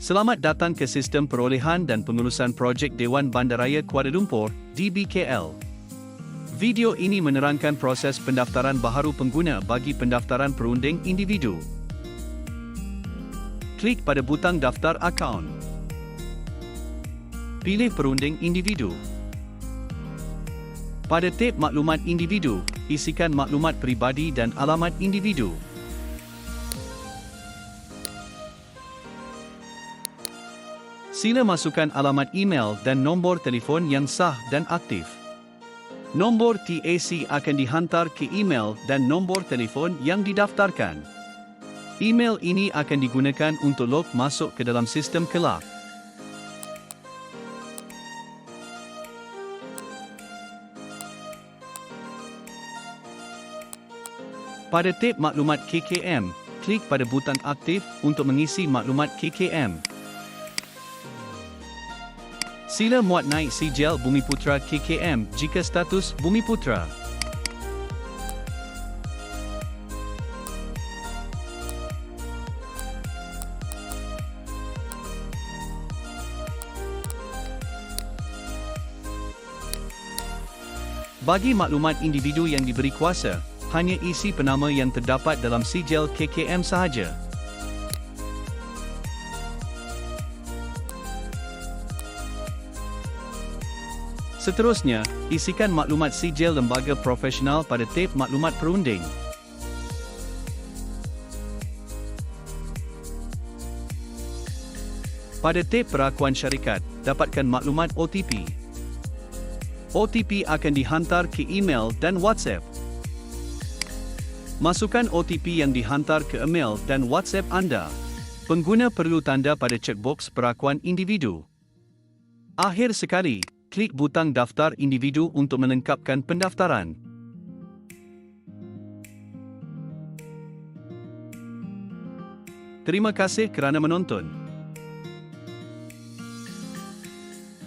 Selamat datang ke Sistem Perolehan dan Pengurusan Projek Dewan Bandaraya Kuala Lumpur, DBKL. Video ini menerangkan proses pendaftaran baharu pengguna bagi pendaftaran perunding individu. Klik pada butang daftar akaun. Pilih perunding individu. Pada tab maklumat individu, isikan maklumat peribadi dan alamat individu. Sila masukkan alamat email dan nombor telefon yang sah dan aktif. Nombor TAC akan dihantar ke email dan nombor telefon yang didaftarkan. Email ini akan digunakan untuk log masuk ke dalam sistem kelak. Pada tab maklumat KKM, klik pada butang aktif untuk mengisi maklumat KKM. Sila muat naik sijil Bumiputra KKM jika status Bumiputra. Bagi maklumat individu yang diberi kuasa, hanya isi penama yang terdapat dalam sijil KKM sahaja. Seterusnya, isikan maklumat sijil lembaga profesional pada tab maklumat perunding. Pada tab perakuan syarikat, dapatkan maklumat OTP. OTP akan dihantar ke email dan WhatsApp. Masukkan OTP yang dihantar ke email dan WhatsApp anda. Pengguna perlu tanda pada checkbox perakuan individu. Akhir sekali, klik butang daftar individu untuk melengkapkan pendaftaran. Terima kasih kerana menonton.